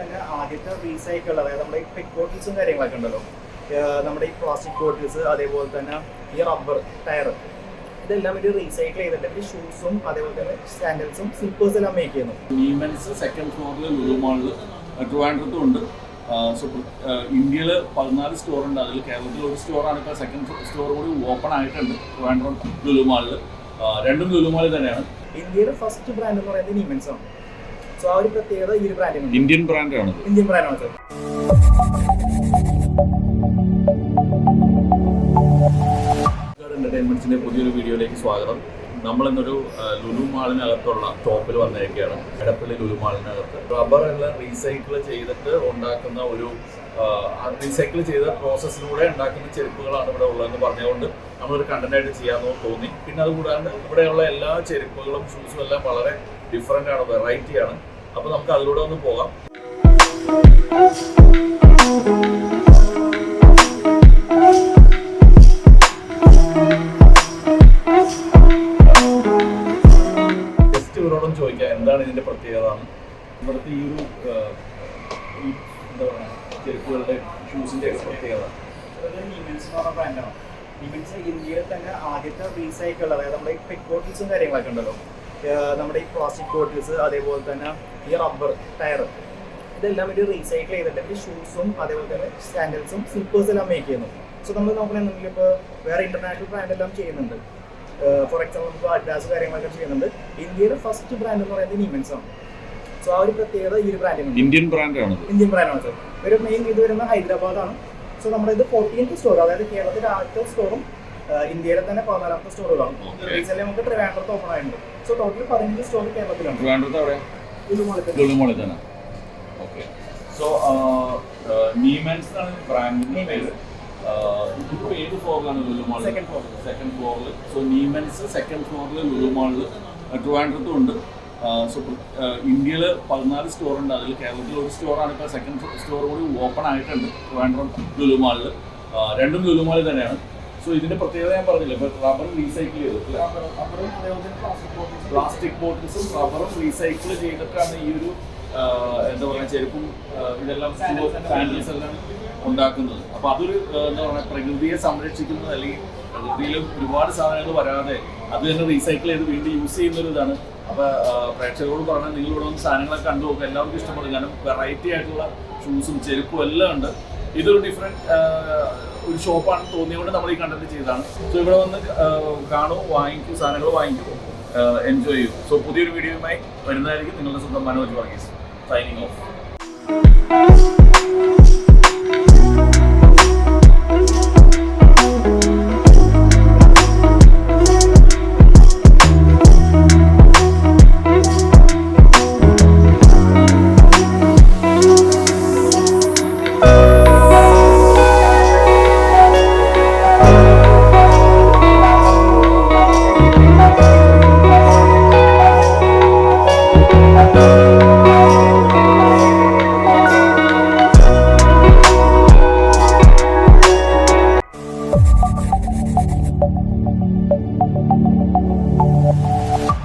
തന്നെ ആദ്യത്തെ റീസൈക്കിൾ അതായത് നമ്മുടെ ഈ പെറ്റ് ബോട്ടിൽസും കാര്യങ്ങളൊക്കെ ഉണ്ടല്ലോ. നമ്മുടെ ഈ പ്ലാസ്റ്റിക് ബോട്ടിൽസ് അതേപോലെ തന്നെ ഈ റബ്ബർ ടയർ ഇതെല്ലാം ഒരു റീസൈക്കിൾ ചെയ്തിട്ട് ഒരു ഷൂസും അതേപോലെ തന്നെ സാൻഡൽസും സ്ലിപ്പേഴ്സ് എല്ലാം മേക്ക് ചെയ്യുന്നു. സെക്കൻഡ് ഫ്ലോറിൽ ലുലു മാളിൽ ട്രിവാൻഡ്രത്തും ഉണ്ട്. ഇന്ത്യയിൽ പതിനാല് സ്റ്റോർ ഉണ്ട്. അതിൽ കേരളത്തിൽ ഒരു സ്റ്റോറാണ് ഇപ്പോൾ സെക്കൻഡ് സ്റ്റോർ കൂടി ഓപ്പൺ ആയിട്ടുണ്ട്. ട്രിവാൻഡ്രം ലുലു മാളിൽ രണ്ടും ലുലു മാളിൽ തന്നെയാണ്. ഇന്ത്യയുടെ ഫസ്റ്റ് ബ്രാൻഡ് എന്ന് പറയുന്നത് നീമൻസ് ആണ്. സോ ആ ഒരു പ്രത്യേകത ഈ ഒരു ബ്രാൻഡിനുണ്ട് ഇന്ത്യൻ ബ്രാൻഡാണ് ഇന്ത്യൻ ബ്രാൻഡാണ് സാർ എന്റർടൈൻമെന്റ്സിന്റെ പുതിയൊരു വീഡിയോയിലേക്ക് സ്വാഗതം. നമ്മൾ ഇന്നൊരു ലുലു മാളിനകത്തുള്ള ഷോപ്പിൽ വന്നിരിക്കുകയാണ് എടപ്പള്ളി ലുലു മാളിനകത്ത്. റബ്ബർ എല്ലാം റീസൈക്കിൾ ചെയ്തിട്ട് ഉണ്ടാക്കുന്ന ഒരു റീസൈക്കിൾ ചെയ്ത പ്രോസസ്സിലൂടെ ഉണ്ടാക്കുന്ന ചെരുപ്പുകളാണ് ഇവിടെ ഉള്ളതെന്ന് പറഞ്ഞുകൊണ്ട് നമ്മളൊരു കണ്ടന്റായിട്ട് ചെയ്യാമെന്ന് തോന്നി. പിന്നെ അതുകൂടാണ്ട് ഇവിടെയുള്ള എല്ലാ ചെരുപ്പുകളും ഷൂസും എല്ലാം വളരെ ഡിഫറെന്റ് ആണ് വെറൈറ്റി ആണ്. അപ്പോൾ നമുക്ക് അതിലൂടെ ഒന്ന് പോകാം. ചോദിക്കാം എന്താണ് ഇതിന്റെ പ്രത്യേകത. ഇവിടുത്തെ ഈ ഒരു ഈ ഇന്ത്യയിൽ തന്നെ ആദ്യത്തെ റീസൈക്കിൾ അതായത് നമ്മുടെ ഈ പെറ്റ് ബോട്ടിൽസും കാര്യങ്ങളൊക്കെ ഉണ്ടല്ലോ. നമ്മുടെ ഈ പ്ലാസ്റ്റിക് ബോട്ടിൽസ് അതേപോലെ തന്നെ ഈ റബ്ബർ ടയർ ഇതെല്ലാം ഒരു റീസൈക്കിൾ ചെയ്തിട്ട് ഇവർ ഷൂസും അതേപോലെ തന്നെ സാൻഡൽസും സ്ലിപ്പേഴ്സ് എല്ലാം മേക്ക് ചെയ്യുന്നു. സോ നമ്മൾ നോക്കണമെന്നുണ്ടെങ്കിൽ ഇപ്പോൾ വേറെ ഇന്റർനാഷണൽ ബ്രാൻഡ് എല്ലാം ചെയ്യുന്നുണ്ട്. ഫോർ എക്സാമ്പിൾ ഇപ്പോൾ അഡ്വാസ് കാര്യങ്ങളൊക്കെ ചെയ്യുന്നുണ്ട്. ഇന്ത്യയുടെ ഫസ്റ്റ് ബ്രാൻഡ് എന്ന് പറയുന്നത് നീമൻസ് ആണ്. സോ ആ ഒരു പ്രത്യേകത ഈ ഒരു ബ്രാൻഡ് ഇന്ത്യൻ ബ്രാൻഡാണ് ഇന്ത്യൻ ബ്രാൻഡാണ് സർ ഒരു മെയിൻ ഇത് വരുന്ന ഹൈദരാബാദാണ് സോ നമ്മുടെ ഇത് ഫോർട്ടീൻത്ത് സ്റ്റോർ അതായത് കേരളത്തിലെ ആദ്യത്തെ സ്റ്റോറും ഇന്ത്യയിലെ തന്നെ പതിനാലാമത്തെ സ്റ്റോറുകളാണ്. റീസെന്റ് നമുക്ക് ട്രിവാൻഡ്രത്ത് ഓപ്പൺ ആയിട്ടുണ്ട്. സോ ടോട്ടൽ പതിനഞ്ച് സ്റ്റോർ കേരളത്തിലാണ്. ട്രിവാൻഡ്രത്ത് അവിടെ സോ നീമൻസ് ആണ് ബ്രാൻഡിന്റെ പേര്. ഇപ്പോൾ ഏത് ഫ്ലോറിലാണ് ലുലു മാൾ floor. സെക്കൻഡ് ഫ്ലോറിൽ സോ നീമൻസ് സെക്കൻഡ് ഫ്ലോറിൽ ലുലു മാളിൽ ട്രിവാൻഡ്രത്തും ഉണ്ട്. സോ ഇന്ത്യയിൽ പതിനാല് സ്റ്റോർ ഉണ്ട്. അതിൽ കേരളത്തിൽ ഒരു സ്റ്റോറാണ് ഇപ്പോൾ സെക്കൻഡ് സ്റ്റോർ കൂടി ഓപ്പൺ ആയിട്ടുണ്ട് ട്രിവാൻഡ്രം ലുലു മാളിൽ രണ്ടും ലുലു മാളിൽ തന്നെയാണ്. സോ ഇതിന്റെ പ്രത്യേകത ഞാൻ പറഞ്ഞില്ല? ഇപ്പൊ റബ്ബർ റീസൈക്കിൾ ചെയ്തു പ്ലാസ്റ്റിക് ബോട്ടിൽസ് റബ്ബറും റീസൈക്കിൾ ചെയ്തിട്ടാണ് ഈ ഒരു എന്താ പറയുക ചെരുപ്പും ഇതെല്ലാം സാൻഡിൽസ് എല്ലാം ഉണ്ടാക്കുന്നത്. അപ്പൊ അതൊരു എന്താ പറയുക പ്രകൃതിയെ സംരക്ഷിക്കുന്നത് അല്ലെങ്കിൽ പ്രകൃതിയിൽ ഒരുപാട് സാധനങ്ങൾ വരാതെ അത് തന്നെ റീസൈക്കിൾ ചെയ്ത് വീണ്ടും യൂസ് ചെയ്യുന്ന ഒരു ഇതാണ് അപ്പൊ ആ, പ്രേക്ഷകരോട് പറഞ്ഞാൽ നിങ്ങൾ ഇവിടെ വന്ന് സാധനങ്ങളൊക്കെ കണ്ടു നോക്കുക എല്ലാവർക്കും ഇഷ്ടപ്പെടും. കാരണം വെറൈറ്റി ആയിട്ടുള്ള ഷൂസും ചെരുപ്പും എല്ലാം ഉണ്ട്. ഇതൊരു ഡിഫറെന്റ് ഒരു ഷോപ്പാണ് തോന്നിയതുകൊണ്ട് നമ്മൾ ഈ കണ്ടന്റ് ചെയ്തതാണ്. സോ ഇവിടെ വന്ന് കാണൂ വാങ്ങിക്കൂ സാധനങ്ങൾ വാങ്ങിക്കൂ. എൻജോയ് ചെയ്യൂ. സോ പുതിയൊരു വീഡിയോയുമായി വരുന്നതായിരിക്കും നിങ്ങളുടെ സ്വന്തം Manoj Varghese. Signing off Thank you.